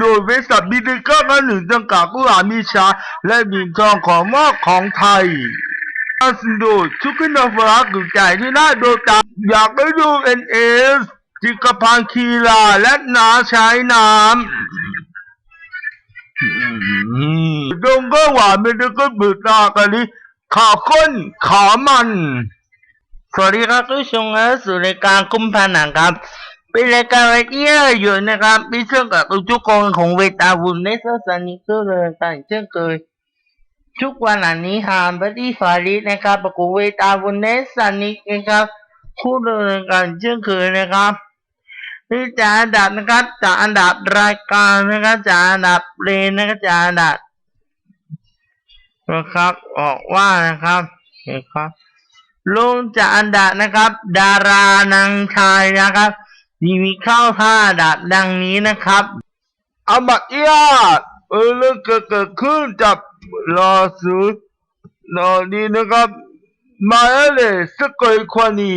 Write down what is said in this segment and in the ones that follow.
โดยบริษัทบิดิก้ามาหนึ่งจำกัดผู้อามีชา และบินทองของมอบของไทยอาสินโดชุกินอฟรักอยู่ใจที่น่าโดนตาอยากได้ดูเอ็นเอสจิกพันธ์คีลาและนาใช้น้ำดงก็หวานไม่ได้ก็บืดตากันนี้ขาข้นขามัน สวัสดีครับทุกชมครับสู่รายการคุ้มพันหนังครับ เป็นรายการที่อยู่นะครับมีเชื่อมกับทุกคนของเวตาบุญในสถานีก็เลยกันเช่นเคยทุกวันอันนี้หามปฏิฟารินะครับประกวดเวตาบุญในสถานีนะครับคู่ดำเนินการเช่นเคยนะครับนี่จากอันดับนะครับจากอันดับรายการนะครับจากอันดับเรนนะครับจากอันดับนะครับออกว่านะครับนะครับ ลุงจากอันดับนะครับ ดารานางชายนะครับที่มีเข้าท่าอัดับดังนี้นะครับอามาเอียดเออเรื่องเกิดเกิดขึ้นจากลอสูนอนี้นะครับ มาเลยสกอยควานี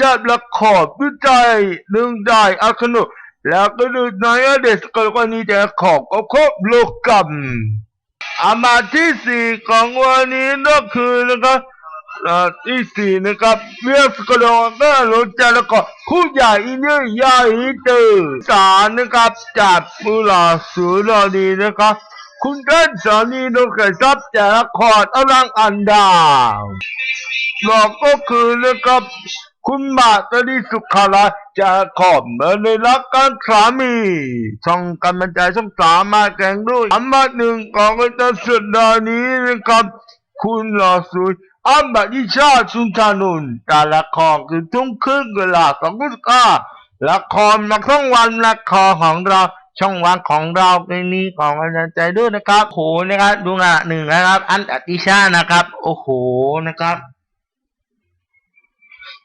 จับละครวิจัยหนึ่งได้อาคนุแล้วก็ดูนายเดสกอยควานีแต่ขอบก็ครบโลกัมอามาที่สี่ของวันนี้ก็คือนะครับ ที่สี่นะครับเวียสกอลก็รถจักรแล้วก็คู่ใหญ่เนี่ยใหญ่เตอร์สารนะครับจากมุลาสูนอดีนะครับคุณท่านสามีนกไก่ซับจากละครอลังอันดาวบอกก็คือนะครับคุณมาตรีสุขาลาจากขอบเมื่อในรักกันสามีช่องกันบรรจายช่องสามมาแข่งด้วยอันดับหนึ่งของอาจาสุดดานี้นะครับ คุณลอสุย อัมบัติชาติสุนทานุนแต่ละครคือทุ่มครึ่งเวลาสองพุทธาละครมาช่องวันละครของเราช่องวันของเราเป็นนี้ของอาจารย์ใจด้วยนะครับโหนะครับดูงานหนึ่งนะครับ อันอติชานะครับ โอ้โหนะครับ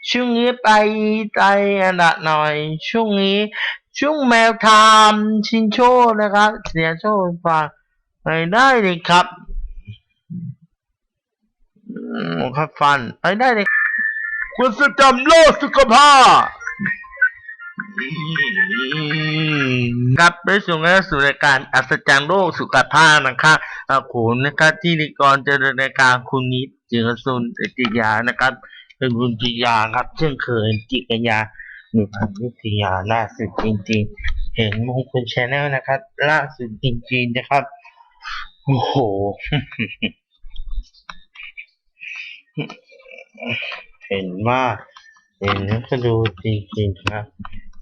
ช่วงนี้ไปใจอันดับหน่อย ช่วงนี้ ช่วงแมวไทม์ชินโชนะครับ เสียโชคฝากไปได้เลยครับ อครับฟันไปได้เลยคุณสจำโลกสุขภาพครับไปสู่งานสู่รายการอัศจรรย์โลกสุขภาพนะครับอาคุณนะครับที่นิกรเจริญรายการคุณนิดจิรสุนจิยานะครับ เป็นบุญจิยาครับ เช่นเคยจิกยาหนึ่งพันวิทยาล่าสุดจริงๆ เห็นมงคลชาแนลนะครับ ล่าสุดจริงๆนะครับ โอ้โห เห็นว่าเห็นแล้วก็ดูจริงๆครับ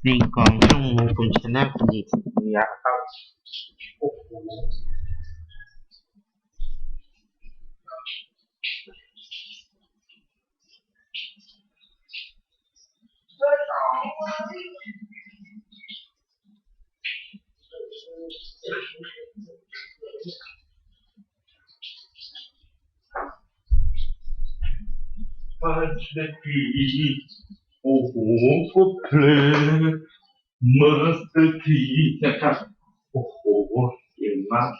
ลิงกองช่องมงคลชาแนลคุณจิกยาครับโอ้โห ปัจจุบีโอ้โหก็เพลงมาสเตอร์ีนะครับ โอ้โหเก่งมาก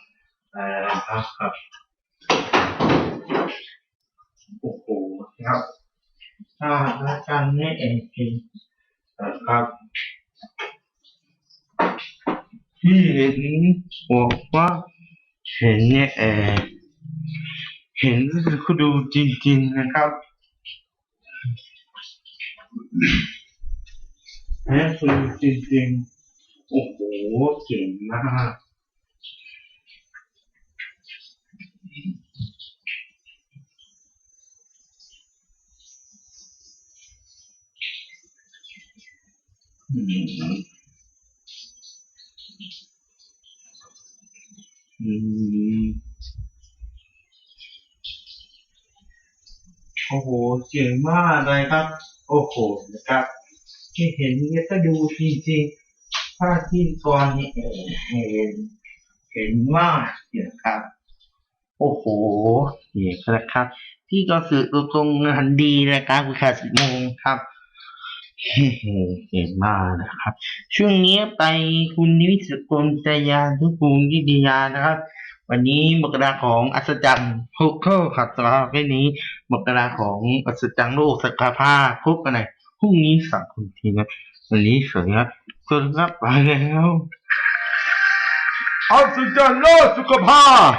แต่ครับครับโอ้โหครับอ่าแล้วกันนี่เองจริงนะครับ ที่เห็นบอกว่าเห็นเนี่ยเออเห็นก็คือดูจริง ๆ นะครับ แม่คือจริงๆโอ้โหเก่งมากอืมอืมโอ้โหเก่งมากเลยครับ โอ้โหนะครับที่เห็นเนี่ยก็ดูจริงๆถ้าที่กรนี่เองเห็นเห็นมากเนี่ยครับ โอ้โหเหี้ยครับ ที่ก็คือตัวตรงงานดีนะครับคุณขาสิบโมงครับเฮ้เก่งมากนะครับ ช่วงนี้ไปคุณนิวิศกลจยาทุกภูมิวิทยานะครับ วันนี้หมดเวลาของอัศจรรย์ฮุกเกิลครับสำหรับวันนี้หมดเวลาของอัศจรรย์โลกสกาผ้าพบกันในพรุ่งนี้สามคนทีนะวันนี้สวัสดีครับสวัสดีครับไปแล้วอัศจรรย์โลกสุขภาพ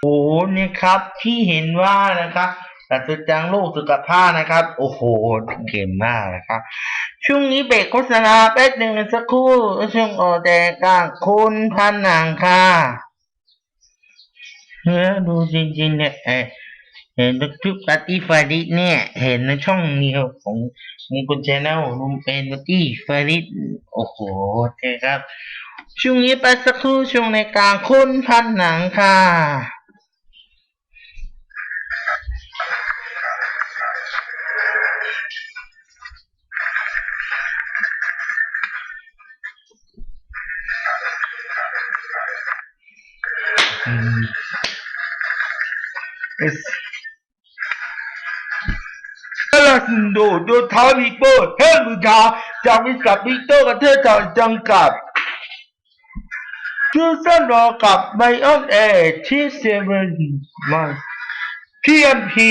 โอ้เนี่ยครับที่เห็นว่านะครับอัศจรรย์โลกสุขภาพนะครับ โอ้โหเก่งมากนะครับ ช่วงนี้เบรกโฆษณาแป๊บหนึ่งสักครู่ช่วงออแต่กางคุณพันหนังค่ะเฮ้ยดูจริงๆเนี่ยเห็นทุกปาร์ตี้ฟาริสเนี่ย เห็นในช่องนี้ของมงกุลชแนลลุงเป็นปาร์ตี้ฟาริสโอ้โหเท่ครับ ช่วงนี้ไปสักครู่ช่วงในกลางคุณพันหนังค่ะ โดโดทาวิโปเฮลูกาจากวิสับวิโตประเทศไทยจังกับจูสันรอกับไบออนเอที่เซเว่นมาพีเอ็มพี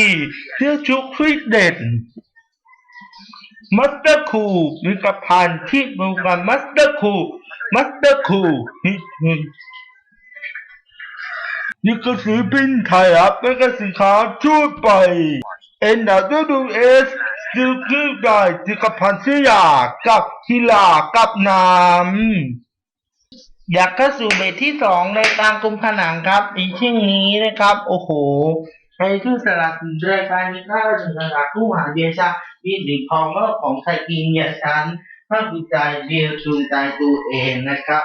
ที่อชุกฟิตเด่นมัสเตอร์คูมีกับพันที่มือกันมัสเตอร์คูมัสเตอร์คูนี่ นี่ก็สีพินไทยครับเป็นกสีขาวทั่วไปเอ็นดาดูดูเอสซื้อคือได้ที่กับพันเสียกับฮิลากับน้ำอยากเข้าสู่เบรกที่สองในกลางกลุ่มผนังครับในช่วงนี้นะครับ โอ้โหใครที่สลับรายการนี้ก็ถึงระดับผู้หาเบียชามีดีพองก็ของไทยกินอย่าชันภาควิจัยเบียร์จูงใจตัวเองนะครับ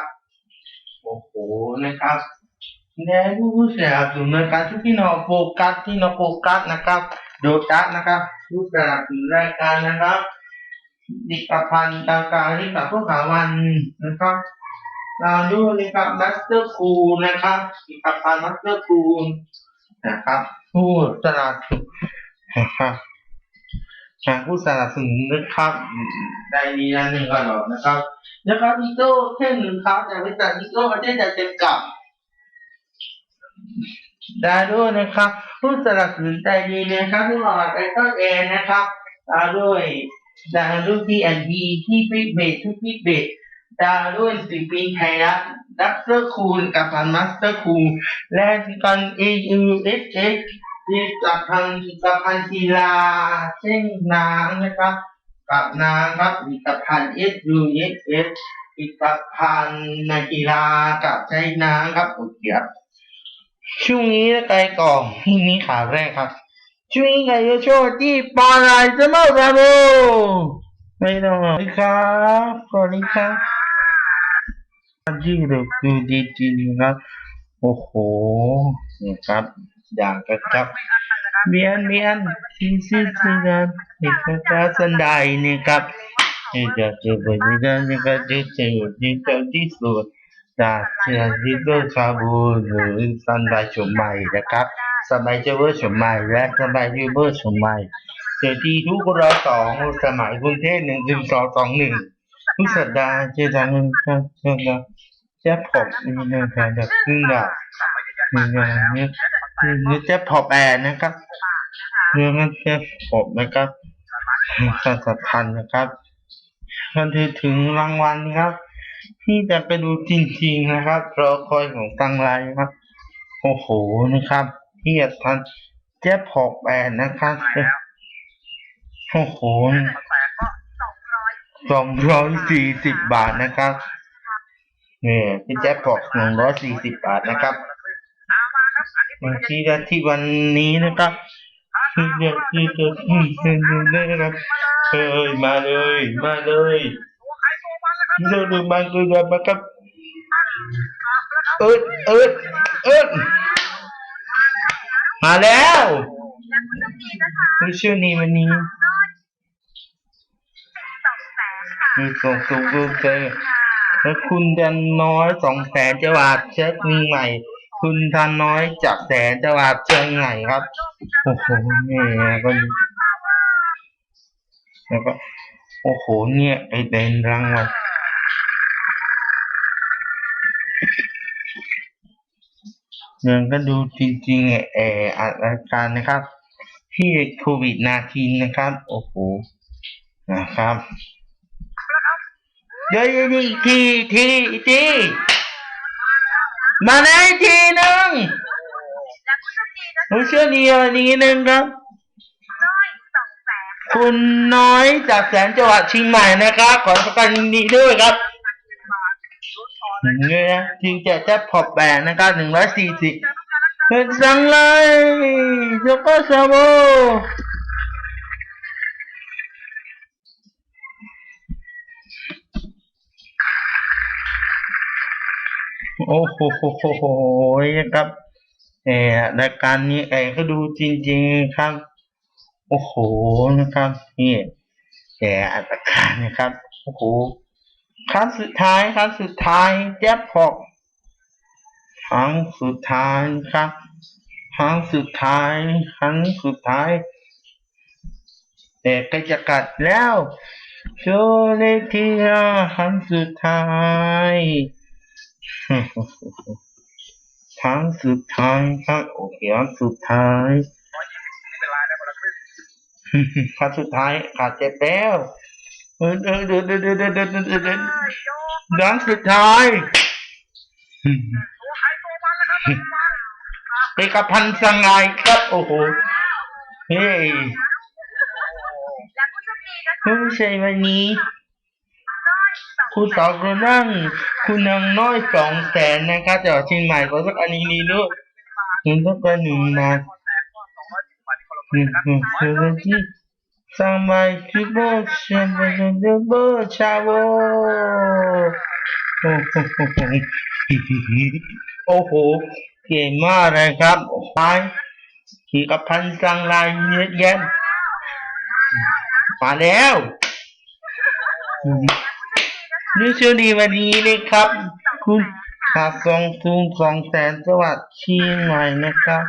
โอ้โหนะครับ แนวผู้สนับสนุนการทุกที่นอโฟกัสที่นอโฟกัสนะครับโดตัสนะครับผู้สนับสนุนรายการนะครับดิกพันธ์ต่างๆที่กับพวกขาวันนะครับเราดูนะครับมัสเตอร์คูลนะครับผลิตภัณฑ์มัสเตอร์คูลนะครับผู้สนับสนุนนะครับหากผู้สนับสนุนนะครับได้ดีนหนึ่งก่อนนะครับแล้วก็อีโต้แค่หนึ่งครับจากบริษัทอีโต้ประเทศจะเต็มกับ ได้ด้วยนะครับผู้สนับสนุนใจดีนะครับที่มาไอคอนแอร์นะครับตามด้วยดาวด้วยที่อันดีที่ฟิตเบสทุกฟิตเบสดาวด้วยสิปีไทยรัฐดับเตอร์คูลกับพันมาสเตอร์คูลและกัน A U S X ที่กับพันกับพันกีฬาเช่นน้ำนะครับกับน้ำครับอีกับพัน S U S S อีกับพันนักกีฬากับใช้น้ำครับโอเคครับ ช่วงนี้ไกลก่อนที่นี้ขาแรกครับช่วงนี้ไกลโชว์ที่ปาลายจะมาครับโไม่ต้องสวัสดีครับสวัสดีครับที่เราดูดีๆครับ โอ้โหนี่ครับ อย่างกระชับเมียนเมียนที่ซิซิกันนี่ครับสันไดนี่ครับนี่จะเจอไปนี่จะนี่ก็จะเจอที่เจอที่สุด จากที่โดชาบูหรือสันไดชมใหม่นะครับสบายเจเวอร์ชมใหม่และสบายยูเบอร์ชมใหม่เจอที่ทุกราสองสมัยกรุงเทพหนึ่งหนึ่งสองสองหนึ่งทุกสัปดาห์เจอกันครับเจอกันแจ๊บผมมีเนื้อการแบบขึ้นแบบมีเนื้อเนื้อเนื้อแจ๊บพอแอนนะครับเนื้อมันแจ๊บผมนะครับสัตว์พันธ์นะครับมันถือถึงรางวัลครับ ที่จะไปดูจริงๆนะครับรอคอยของตังไรครับโอ้โหนะครับเที่จะทันแจ๊บพอบแอนนะครับโอ้โหสองร้อยสี่สิบบาทนะครับเนี่ยพี่แจ๊คบอกหนึ่งร้อยสี่สิบบาทนะครับมาที่ที่วันนี้นะครับที่จะที่จะที่จะได้นะครับเฮ้ยมาเลย มาเลย เรื่องดูมันคือแบบนะครับเอิดเอิดเอิดมาแล้วผู้ชื่อนี้วันนี้มีส่งสูงดูเจอแล้วคุณดันน้อยสองแสนจังหวัดเช็คมีใหม่ คุณทันน้อยจากแสนจังหวัดเชียงใหม่ครับ โอ้โหเนี่ยก็แล้วก็ โอ้โห เนี่ยไอเดนรางวัล เรื่องก็ดูจริงๆเอออัดรายการนะครับ ที่โควิดนาทีนะครับ โอ้โหนะครับเดี๋ยวอีกทีทีทีมาได้ทีหนึ่งและผู้โชคดีนะคะผู้ช่วยดีวันนี้หนึ่งครับน้อยสองแสนคุณน้อยจากแสนจังหวัดเชียงใหม่นะครับ ขอประกันยินดีด้วยครับ เนี่ยนะจึงจะแจ็คพอตแบนนะครับหนึ่งร้อยสี่สิบเงินสังเลยโยโกซาโบโอ้โหโหโหโหครับเออรายการนี้เออก็ดูจริง ๆครับ โอ้โหนะครับนี่แกอัตราการนะครับโอ้โห ครั้งสุดท้ายครั้งสุดท้ายแจ็คพอตครั้งสุดท้ายครับครั้งสุดท้ายครั้งสุดท้ายแต่ก็จะกัดแล้วโชเลทีอาครั้งสุดท้ายครั้งสุดท้ายครับโอเคครั้งสุดท้ายครั้งสุดท้ายขาดเจ็บแล้ว ดังสุดท้ายตัวใครตันแล้วครับไปกับพันสังไงครับ โอ้โหเฮ้ยผู้ชคดีนะคะไม่ใช่วันนี้น้อยสองคุณสาวคนนั่ง คุณนางน้อยสองแสนนะครับจากเชียงใหม่ขอสักอันนี้ดีด้วยคุณต้องกหนึ่งมาหนึ่งหนึ่งเซเว่นที่ สามใบคิโบเชมเบอร์เดเบอร์ชาโวโอ้โหโอ้โห เก่งมากเลยครับไปขี่กับพันสังลายเยอะแยะมาแล้ว นี่ชื่อดีวันนี้เลยครับ คุณขาดสองทุนสองแสนจังหวัสดีใหม่นะครับ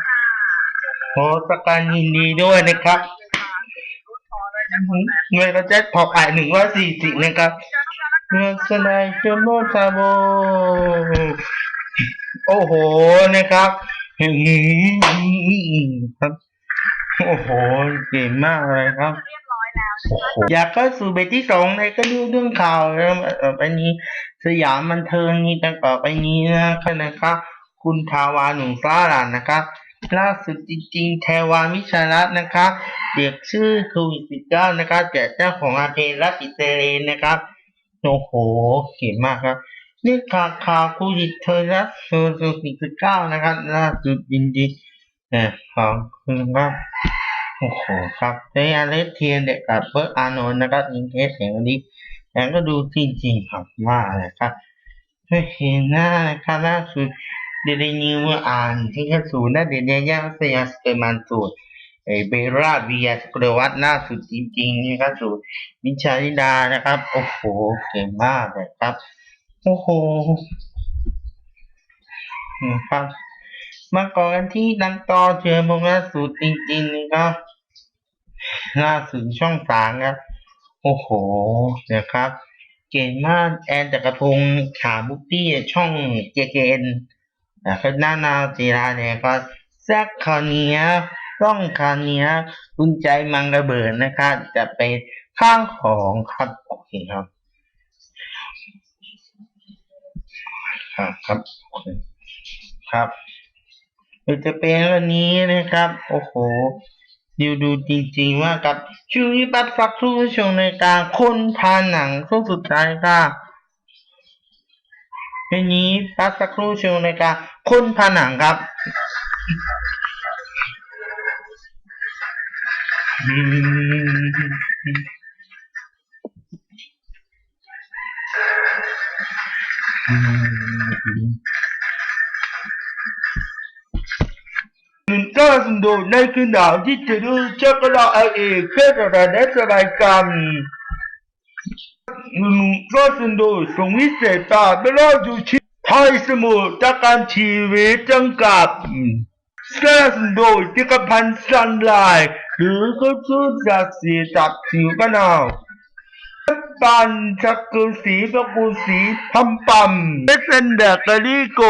ขอประกันยินดีด้วยนะครับ เงินกระแจ็คพออ่ายหนึ่งร้อยสี่สิบนะครับเงินสนายจโมซาโบโอ้โหนะครับอื้อหือครับโอ้โหเก่งมากเลยครับเรียบร้อยแล้วโอ้โหอยากเข้าสู่เบรกที่สองในก็ดูเรื่องข่าวแล้วต่อไปนี้สยามบันเทิงนี้ตั้งต่อไปนี้นะครับนะครับคุณทาวาหนุ่มฟ้าหลานนะครับ ล่าสุดจริง ๆ แทวามิชารัตนะครับเด็กชื่อโควิด19นะครับจากเจ้าของอาเพลรัตอิเซเรนนะครับโอ้โหเก่งมากครับนี่ข่าวข่าวโควิดเธอรัสโซโซสิบเก้านะครับล่าสุดจริงๆเออของคุณครับโอ้โหครับในอาเลสเทียนเด็กกับเบิร์กอานนท์นะครับยิงเทสเสียงนี้แต่ก็ดูจริงๆครับว่านะครับไม่เห็นหน้านะครับล่าสุด เดลนิวเมื่ออ่านที่แค่ศูนย์นะเดนยาสยสเปมันสูตรเอเบราเบียสกรวัตล่าสุดจริงๆนี่ครับสูตรมิชาลิดานะครับ โอ้โห เก่งมากเลยครับ โอ้โหนะครับ มาก่อนกันที่นังต่อเจอมงล่าสุดจริงๆนะครับล่าสุดช่องสามครับ โอ้โหนะครับ เก่งมากแอนจักรพงศ์ขาบุกตี้ช่องเจเกน นะครับหน้านาวจีราเนี่ยก็แซกคาเนียต้องคาเนียคุณใจมังระเบิดนะครับจะเป็นข้างของครับโอเคครับครับครับเครับเราจะเป็นวันนี้นะครับ โอ้โหดูดูจริงๆว่ากับช่วงนี้ปัดฟักทุกช่วงในการค้นพาหนังช่วงสุดท้ายค่ะ วันนี้ปัดสักครู่ช่วในการค้นพาหนังครับหนึ่งก้าสโดในคืนหนาวที่จะดูช็อกโกแลตเอเอแค่ระดับได้สบายกัน หนึ่งก้าสโดส่งวิเศษตาเวลาอยู่ชีไทยสมุทรจากการชีวิตจำกัดสก้าสโดที่กพันสันลน์หรือก็ชื่อจากสีจับสิวกะนาวปันชักกุสีตะกุสีทำปั๊มเป็นเบเกอรี่โก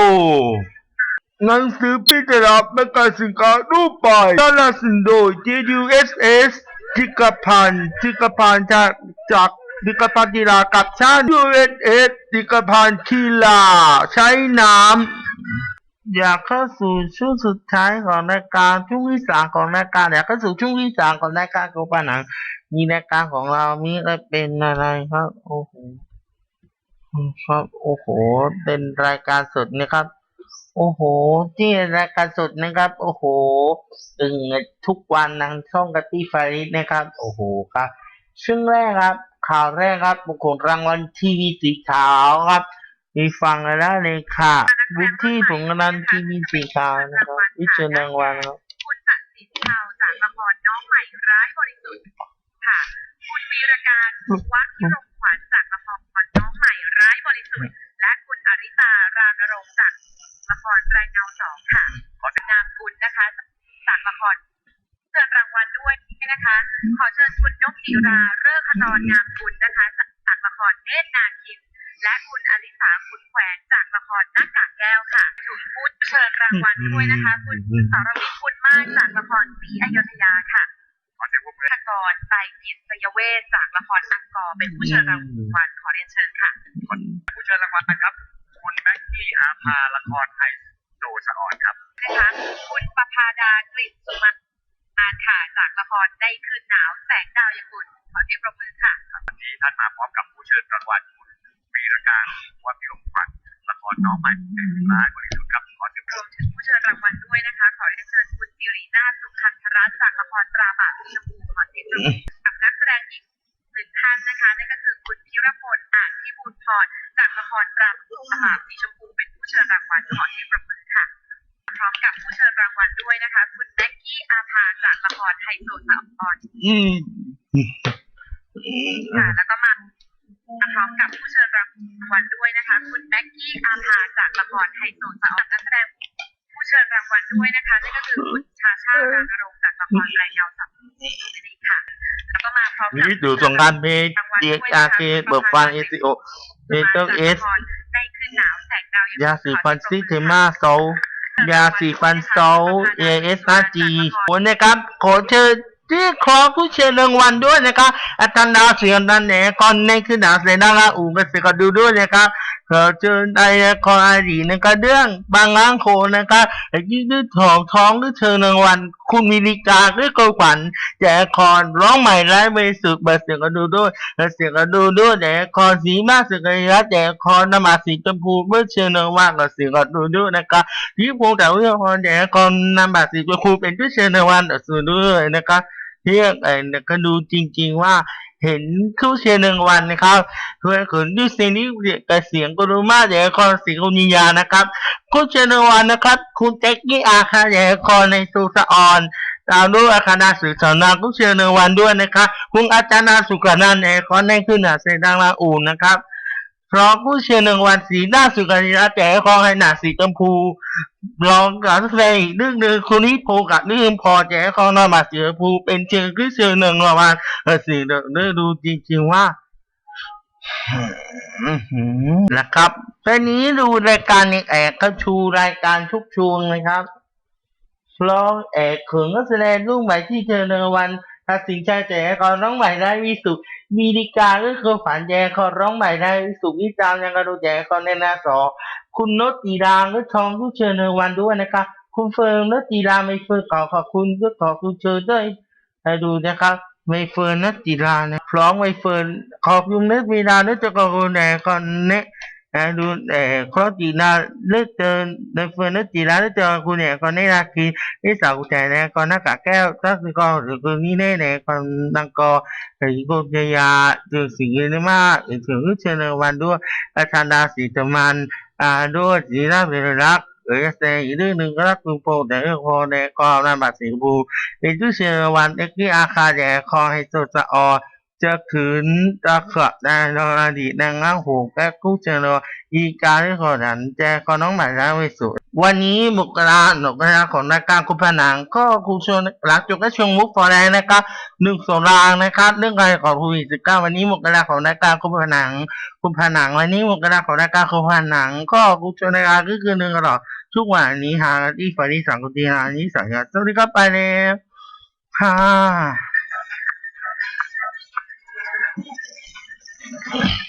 หนังสือพิจารณาประกาศสินค้ารูปแบบสนับสนุนโดย JUSS จิกพันจิกพันจากจาก จิกพันธ์กีฬากับชาติ USS จิกพันธ์กีฬาใช้น้ำอยากเข้าสู่ช่วงสุดท้ายของรายการช่วงที่สามของรายการอยากเข้าสู่ช่วงที่สามของรายการกูปาหนัง มีรายการของเรามีอะไรเป็นอะไรครับ โอ้โหครับโอ้โห เป็นรายการสดนะครับ โอ้โห ที่รายการสดนะครับ โอ้โหตึงทุกวันทางช่องกติฟาริสนะครับ โอ้โหครับช่วงแรกครับ ข่าวแรกครับบุคคลรางวัลทีวีสีขาวครับ มีฟังกันได้เลยค่ะบุญที่ผงนันทีวีสีขาวนะครับวิเชญรางวัลครับคุณศักดิ์สิทธิ์ชาวจากละครน้องใหม่ร้ายบริสุทธิ์ค่ะ คุณวีรการวัดพิรมขวัญจากละครน้องใหม่ร้ายบริสุทธิ์และคุณอริตารามนรงจากละครแรงเงาสองค่ะขอเป็นนามคุณนะคะจากละครเชิญรางวัลด้วยนะคะ ขอเชิญคุณนกจิรา จากละครหน้ากากแก้วค่ะถูกพูดเชิญรางวัลด้วยนะคะ คุณสรวิทย์คุณมากจากละครศรีอยุธยาค่ะขอเชิญคุณพกรไตรจิตสยเวศจากละครอังกอร์เป็นผู้เชิญรางวัลขอเรียนเชิญค่ะผู้เชิญรางวัลนะครับ คุณแม็กกี้อาภาละครไทยโดสะออนครับนะคะคุณประภาดากลิ่นสุมาอาค่ะจากละครในคืนหนาวแสงดาวยกุลขอเสียงปรบมือค่ะวันนี้ท่านมาพร้อมกับผู้เชิญรางวัลคุณวีรการวัดพิรมขวัญละค รน้องใหม่ร้ายบริสุทธิ์ครับขอเสียงปรรบวมถึงผู้เชิญรางวัลด้วยนะคะ ขอเรียนเชิญคุณสิรินาถสุขันธรัตน์จากละครตราบาปสีชมพูขอเสียงปรบมือกับนักแสดงอีกหนึ่งท่านนะคะนั่นก็คือคุณพิรพลอ่านพิบูลพรจากละครตราบาปสีชมพูเป็นผู้เชิญรางวัลขอเสียงปรบมือค่ะ พร้อมกับผู้เชิญรางวัลด้วยนะคะ คุณแม็กกี้อาภาจากละครไฮโซสาวอ่อนอืมค่ะแล้วก็มา พร้อมกับผู้เชิญรางวัลด้วยนะคะ คุณแม็กกี้อาภาจากละครไฮโซสาวนักแสดงผู้เชิญรางวัลด้วยนะคะนั่นก็คือคุณชาชาราณรงค์จากละครไรเงาสับนี่ค่ะ แล้วก็มาพร้อมกับนี่ดูสงกรารเพจเดียอาเคเบิกฟันเอซีโอเอเตอร์เอสในคืนหนาวแสงดาวยาสีฟันซิเทมาโซลยาสีฟันโซลเอเอสอาร์จีวันนะครับขอเชิญ ที่ขอผู้เชิญรางวัลด้วยนะครับอาจารย์ดาวเสียงดันแหนก่อนในคือดาวเสียงดังละอู่ก็เสียก็ดูด้วยนะครับขอเชิญในคออาดีนะครับเรื่องบางล้างโคนะครับยิ่งด้วยทองท้องด้วยเชิญรางวัลคุณมิลิกาด้วยกขวัญแจกคอนร้องใหม่ไร้เบสุดเบเสียงก็ดูด้วยเสียงก็ดูด้วยแจกคอนสีมากสกายะแจกคอนนมาสีชมพูเมื่อเชิญรางวัลก็เสียงก็ดูด้วยนะครับที่พงแต่ว่าพอแจกคอนนำบัตรสีชมพูเป็นผู้เชิญรางวัลก็สูด้วยนะครับ เรียกเออก็ดูจริง ๆ ว่าเห็นคู่เชียร์หนึ่งวันนะครับเพื่อนขุนด้วยเสียงนี้กับเสียงกรุมาเดี๋ยวคอนสิงห์นิยานะครับคู่เชียร์หนึ่งวันนะครับ คุณแจ็คกี้อาคาเดี๋ยวคอนในสุสะออนตามด้วยอาคณะสื่อสานาคู่เชียร์หนึ่งวันด้วยนะครับคุณอาจารย์นาสุกานันท์เอกคอนในขึ้นหนาเสดังลาอูนนะครับ ราะผู้เชียร์หนึ่งวันสีหน้าสุกานิระแต่คองให้หนาสีชมพูรองกับแสดงอีกเรื่องหนึ่งคนนี้โพกับเรื่งพอแจคองนมาสีชมพูเป็นเชิงคือเชิงหนึ่งวัลเออสิ่งเดี๋ยวดูจริงๆว่านะครับตอนนี้ดูรายการเอกเขาชูรายการทุกช่วงนะครับเพราะเอกเขิงก็แสดงรุ่งใหม่ที่เจอในวัน ตัดสินใจแต่ก่อร้องใหม่ได้วิสุมีดีกาก็คือฝันแจคอร้องใหม่ได้วิสุวิจารยังกระดูแจคอในนาสอคุณนตีรางก็ทองทุกเชิญในวันด้วยนะครับคุณเฟิร์นนตีรางไม่เฟิร์นขอขอบคุณก็ขอคุณเชิญด้วยให้ดูนะครับไม่เฟิร์นนัทจิรานะพร้อมไม่เฟิร์นขอบคุณนัทวีรานัทจะกรแหนก่อนเนะดูแต่ครอจีนกเนในเนะ คุณเนี่ยก่อนในนาคีนิสาวกุญแจนะก่อนหน้ากากแก้วทักษิกรหรือคนนี้แน่แน่ก่อนดังกอหรือกุญยาจึงสิ่งนี้มากถึงเชิญวันด้วยอาจารย์ดาสีจมันอ่าด้วยสีรักเป็นรักเออแต่อีกเรื่องหนึ่งก็รักคุณโปแต่เรื่องพอในกองนามบัตสีชมพูเป็นผู้เชิญรางวัลเอ็กซ์อาคาแดคอให้โซสะออ จะขืนตะขะได้นอดีตนางง้างหูแก้กู้เชิญรางวัลอีกาที่ขอนันแจคอน้องใหม่ร้านไว้สุดวันนี้มุกราหนกราของราการคุณผนังก็คุณชวนหลังจบก็ชวงมุกฟอแดงนะครับหนึ่งสรางนะครับ เรื่องการของโควิดสิบเก้าวันนี้มุกราของราการคุณผนังคุณผนังวันนี้มุกราของราการคุณผนัง ก็คุณชวนราการก็คือหนึ่งกระดอกทุกวันนี้หาที่ฝันที่สังกุฏิหานี้สังกัดสวัสดีครับไปแล้วค่ะ Thank you.